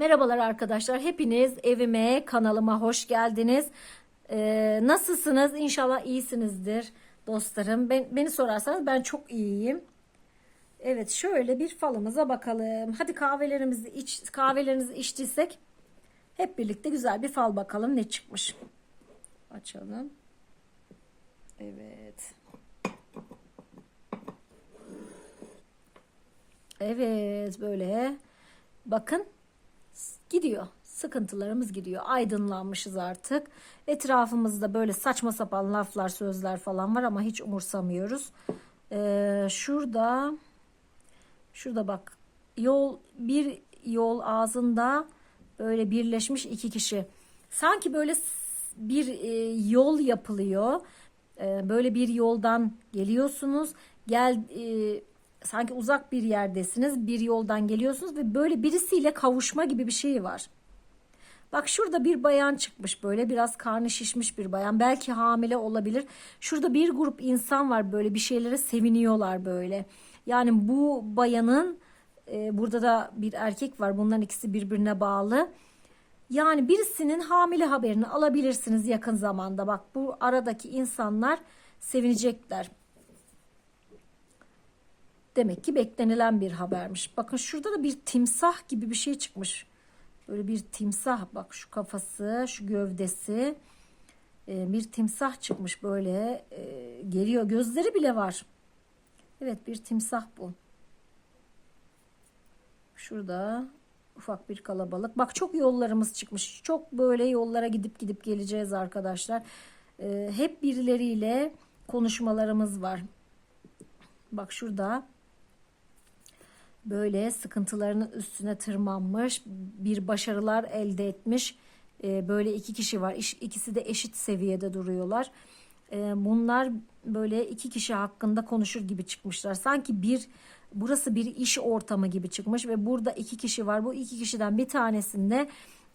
Merhabalar arkadaşlar. Hepiniz evime, kanalıma hoş geldiniz. Ee, nasılsınız? İnşallah iyisinizdir dostlarım. Ben, beni sorarsanız ben çok iyiyim. Evet şöyle bir falımıza bakalım. Hadi kahvelerimizi iç, kahvelerinizi içtiysek hep birlikte güzel bir fal bakalım ne çıkmış. Açalım. Evet. Evet böyle bakın gidiyor. Sıkıntılarımız gidiyor. Aydınlanmışız artık. Etrafımızda böyle saçma sapan laflar, sözler falan var ama hiç umursamıyoruz. Ee, şurada şurada bak yol bir yol ağzında böyle birleşmiş iki kişi. Sanki böyle bir e, yol yapılıyor. E, böyle bir yoldan geliyorsunuz. Gel e, sanki uzak bir yerdesiniz. Bir yoldan geliyorsunuz ve böyle birisiyle kavuşma gibi bir şey var. Bak şurada bir bayan çıkmış böyle biraz karnı şişmiş bir bayan. Belki hamile olabilir. Şurada bir grup insan var böyle bir şeylere seviniyorlar böyle. Yani bu bayanın e, burada da bir erkek var. Bunların ikisi birbirine bağlı. Yani birisinin hamile haberini alabilirsiniz yakın zamanda. Bak bu aradaki insanlar sevinecekler. Demek ki beklenilen bir habermiş. Bakın şurada da bir timsah gibi bir şey çıkmış. Böyle bir timsah bak şu kafası, şu gövdesi. Ee, bir timsah çıkmış böyle e, geliyor. Gözleri bile var. Evet bir timsah bu. Şurada ufak bir kalabalık. Bak çok yollarımız çıkmış. Çok böyle yollara gidip gidip geleceğiz arkadaşlar. Ee, hep birileriyle konuşmalarımız var. Bak şurada böyle sıkıntılarının üstüne tırmanmış, bir başarılar elde etmiş. Ee, böyle iki kişi var. İş- İkisi de eşit seviyede duruyorlar. Ee, bunlar böyle iki kişi hakkında konuşur gibi çıkmışlar. Sanki bir burası bir iş ortamı gibi çıkmış ve burada iki kişi var. Bu iki kişiden bir tanesinde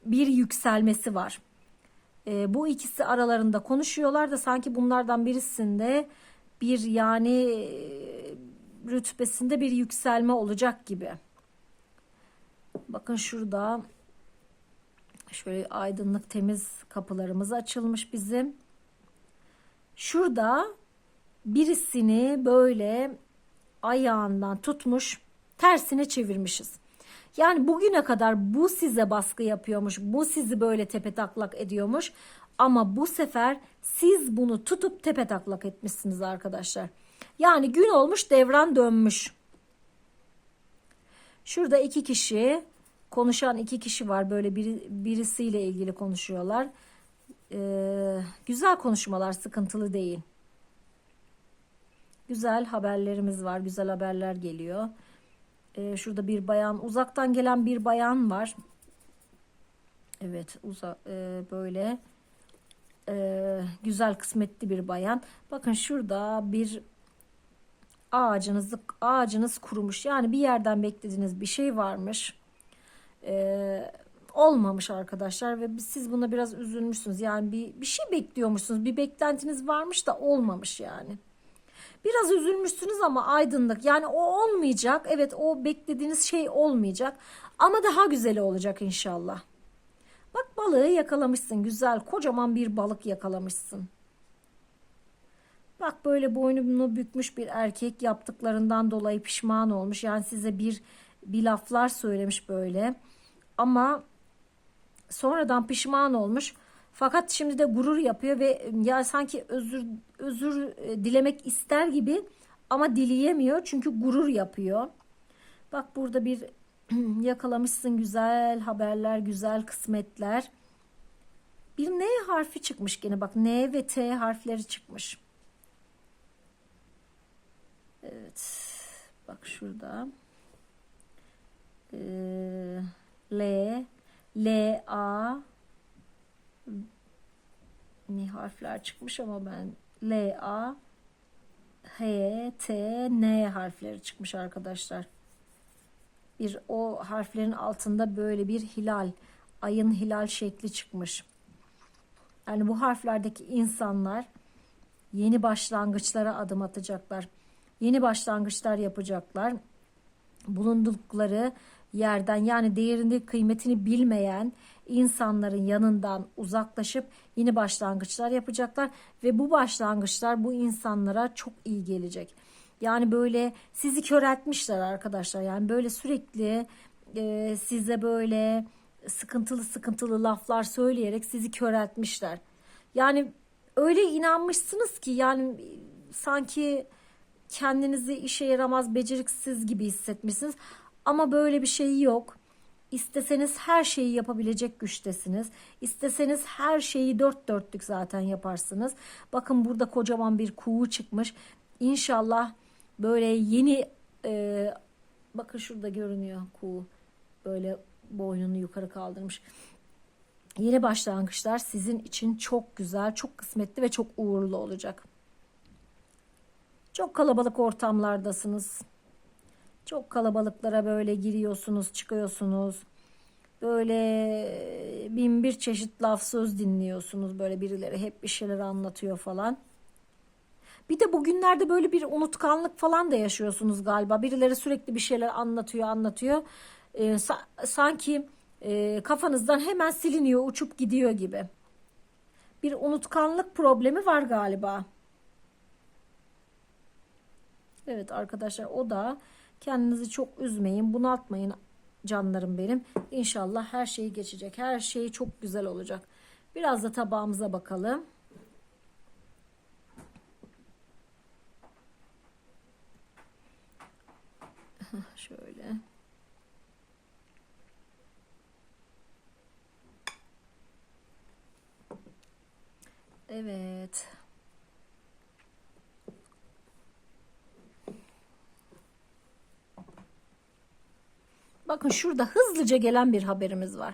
bir yükselmesi var. Ee, bu ikisi aralarında konuşuyorlar da sanki bunlardan birisinde bir yani e, rütbesinde bir yükselme olacak gibi. Bakın şurada şöyle aydınlık temiz kapılarımız açılmış bizim. Şurada birisini böyle ayağından tutmuş tersine çevirmişiz. Yani bugüne kadar bu size baskı yapıyormuş, bu sizi böyle tepe taklak ediyormuş. Ama bu sefer siz bunu tutup tepe taklak etmişsiniz arkadaşlar. Yani gün olmuş devran dönmüş. Şurada iki kişi konuşan iki kişi var böyle biri, birisiyle ilgili konuşuyorlar. Ee, güzel konuşmalar sıkıntılı değil. Güzel haberlerimiz var. Güzel haberler geliyor. Ee, şurada bir bayan, uzaktan gelen bir bayan var. Evet, uza, e, böyle e, güzel kısmetli bir bayan. Bakın şurada bir ağacınız ağacınız kurumuş. Yani bir yerden beklediğiniz bir şey varmış. Ee, olmamış arkadaşlar ve siz buna biraz üzülmüşsünüz. Yani bir, bir şey bekliyormuşsunuz. Bir beklentiniz varmış da olmamış yani. Biraz üzülmüşsünüz ama aydınlık. Yani o olmayacak. Evet o beklediğiniz şey olmayacak. Ama daha güzeli olacak inşallah. Bak balığı yakalamışsın. Güzel kocaman bir balık yakalamışsın. Bak böyle boynunu bükmüş bir erkek yaptıklarından dolayı pişman olmuş. Yani size bir bir laflar söylemiş böyle. Ama sonradan pişman olmuş. Fakat şimdi de gurur yapıyor ve ya sanki özür özür e, dilemek ister gibi ama dileyemiyor çünkü gurur yapıyor. Bak burada bir yakalamışsın güzel haberler, güzel kısmetler. Bir N harfi çıkmış gene bak N ve T harfleri çıkmış. Evet. Bak şurada. Ee, L L A ne harfler çıkmış ama ben L A H T N harfleri çıkmış arkadaşlar. Bir o harflerin altında böyle bir hilal, ayın hilal şekli çıkmış. Yani bu harflerdeki insanlar yeni başlangıçlara adım atacaklar. Yeni başlangıçlar yapacaklar. Bulundukları yerden yani değerini kıymetini bilmeyen insanların yanından uzaklaşıp yeni başlangıçlar yapacaklar ve bu başlangıçlar bu insanlara çok iyi gelecek. Yani böyle sizi köreltmişler arkadaşlar. Yani böyle sürekli e, size böyle sıkıntılı sıkıntılı laflar söyleyerek sizi köreltmişler. Yani öyle inanmışsınız ki yani sanki kendinizi işe yaramaz, beceriksiz gibi hissetmişsiniz. Ama böyle bir şey yok. İsteseniz her şeyi yapabilecek güçtesiniz. İsteseniz her şeyi dört dörtlük zaten yaparsınız. Bakın burada kocaman bir kuğu çıkmış. İnşallah böyle yeni e, bakın şurada görünüyor kuğu. Böyle boynunu yukarı kaldırmış. Yeni başlangıçlar sizin için çok güzel, çok kısmetli ve çok uğurlu olacak. Çok kalabalık ortamlardasınız. Çok kalabalıklara böyle giriyorsunuz, çıkıyorsunuz. Böyle bin bir çeşit laf söz dinliyorsunuz. Böyle birileri hep bir şeyler anlatıyor falan. Bir de bugünlerde böyle bir unutkanlık falan da yaşıyorsunuz galiba. Birileri sürekli bir şeyler anlatıyor, anlatıyor. Ee, sa- sanki e, kafanızdan hemen siliniyor, uçup gidiyor gibi. Bir unutkanlık problemi var galiba. Evet arkadaşlar o da kendinizi çok üzmeyin, bunaltmayın canlarım benim. İnşallah her şey geçecek. Her şey çok güzel olacak. Biraz da tabağımıza bakalım. Şöyle. Evet. Bakın şurada hızlıca gelen bir haberimiz var.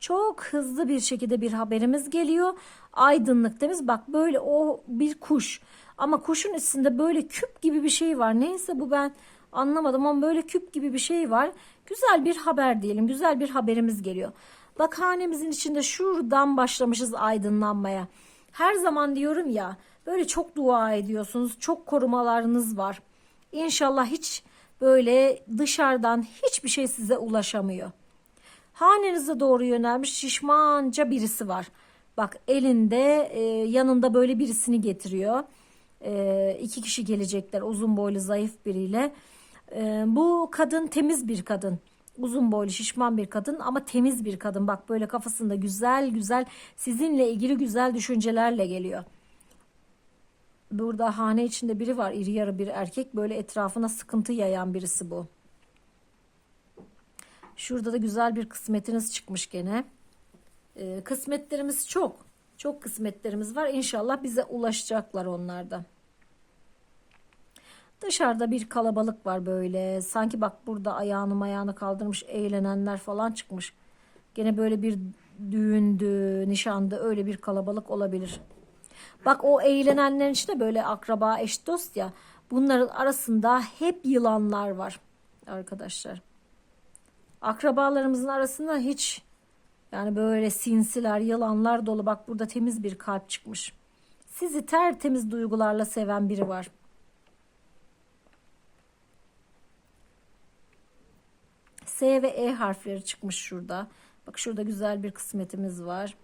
Çok hızlı bir şekilde bir haberimiz geliyor. Aydınlık temiz. Bak böyle o bir kuş. Ama kuşun üstünde böyle küp gibi bir şey var. Neyse bu ben anlamadım ama böyle küp gibi bir şey var. Güzel bir haber diyelim. Güzel bir haberimiz geliyor. Bak hanemizin içinde şuradan başlamışız aydınlanmaya. Her zaman diyorum ya böyle çok dua ediyorsunuz. Çok korumalarınız var. İnşallah hiç böyle dışarıdan hiçbir şey size ulaşamıyor. Hanenize doğru yönelmiş şişmanca birisi var. Bak elinde e, yanında böyle birisini getiriyor. E, iki kişi gelecekler uzun boylu zayıf biriyle. E, bu kadın temiz bir kadın. Uzun boylu şişman bir kadın ama temiz bir kadın. Bak böyle kafasında güzel güzel sizinle ilgili güzel düşüncelerle geliyor. Burada hane içinde biri var iri yarı bir erkek böyle etrafına sıkıntı yayan birisi bu. Şurada da güzel bir kısmetiniz çıkmış gene. Ee, kısmetlerimiz çok. Çok kısmetlerimiz var. İnşallah bize ulaşacaklar onlarda. Dışarıda bir kalabalık var böyle. Sanki bak burada ayağını ayağını kaldırmış eğlenenler falan çıkmış. Gene böyle bir düğündü, nişandı öyle bir kalabalık olabilir. Bak o eğlenenlerin içinde böyle akraba, eş, dost ya. Bunların arasında hep yılanlar var arkadaşlar. Akrabalarımızın arasında hiç yani böyle sinsiler, yılanlar dolu. Bak burada temiz bir kalp çıkmış. Sizi tertemiz duygularla seven biri var. S ve E harfleri çıkmış şurada. Bak şurada güzel bir kısmetimiz var.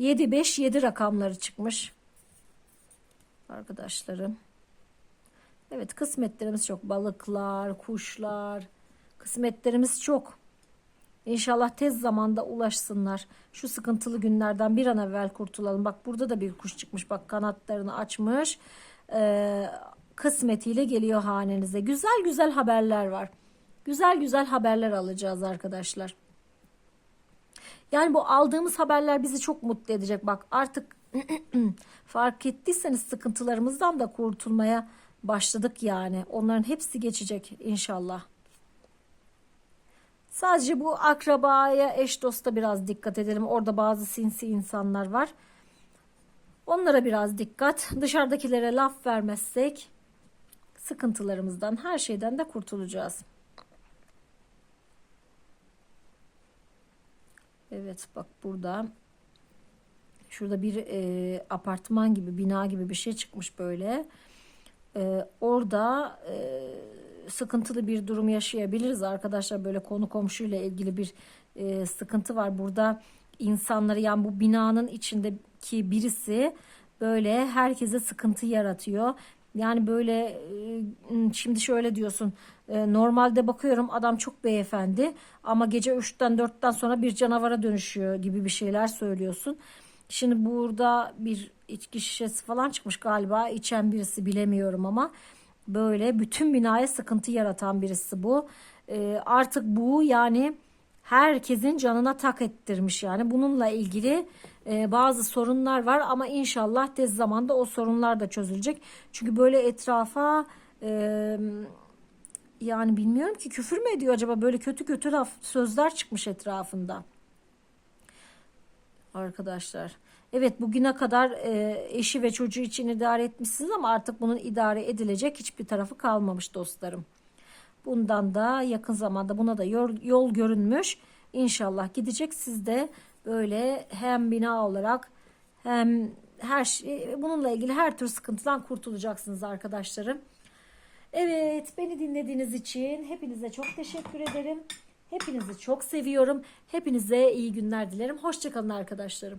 7 5 7 rakamları çıkmış. Arkadaşlarım. Evet kısmetlerimiz çok. Balıklar, kuşlar. Kısmetlerimiz çok. İnşallah tez zamanda ulaşsınlar. Şu sıkıntılı günlerden bir an evvel kurtulalım. Bak burada da bir kuş çıkmış. Bak kanatlarını açmış. Ee, kısmetiyle geliyor hanenize. Güzel güzel haberler var. Güzel güzel haberler alacağız arkadaşlar. Yani bu aldığımız haberler bizi çok mutlu edecek. Bak artık fark ettiyseniz sıkıntılarımızdan da kurtulmaya başladık yani. Onların hepsi geçecek inşallah. Sadece bu akrabaya, eş dosta biraz dikkat edelim. Orada bazı sinsi insanlar var. Onlara biraz dikkat. Dışarıdakilere laf vermezsek sıkıntılarımızdan, her şeyden de kurtulacağız. Evet bak burada şurada bir e, apartman gibi bina gibi bir şey çıkmış böyle. E, orada e, sıkıntılı bir durum yaşayabiliriz arkadaşlar. Böyle konu komşuyla ilgili bir e, sıkıntı var. Burada insanları yani bu binanın içindeki birisi böyle herkese sıkıntı yaratıyor. Yani böyle e, şimdi şöyle diyorsun e, normalde bakıyorum adam çok beyefendi ama gece 3'ten 4'ten sonra bir canavara dönüşüyor gibi bir şeyler söylüyorsun. Şimdi burada bir içki şişesi falan çıkmış galiba içen birisi bilemiyorum ama böyle bütün binaya sıkıntı yaratan birisi bu. E, artık bu yani herkesin canına tak ettirmiş yani bununla ilgili e, bazı sorunlar var ama inşallah tez zamanda o sorunlar da çözülecek. Çünkü böyle etrafa e, yani bilmiyorum ki küfür mü ediyor acaba böyle kötü kötü laf sözler çıkmış etrafında. Arkadaşlar. Evet bugüne kadar e, eşi ve çocuğu için idare etmişsiniz ama artık bunun idare edilecek hiçbir tarafı kalmamış dostlarım. Bundan da yakın zamanda buna da yol, yol görünmüş. İnşallah gidecek. Siz de böyle hem bina olarak hem her şey bununla ilgili her tür sıkıntıdan kurtulacaksınız arkadaşlarım. Evet, beni dinlediğiniz için hepinize çok teşekkür ederim. Hepinizi çok seviyorum. Hepinize iyi günler dilerim. Hoşçakalın arkadaşlarım.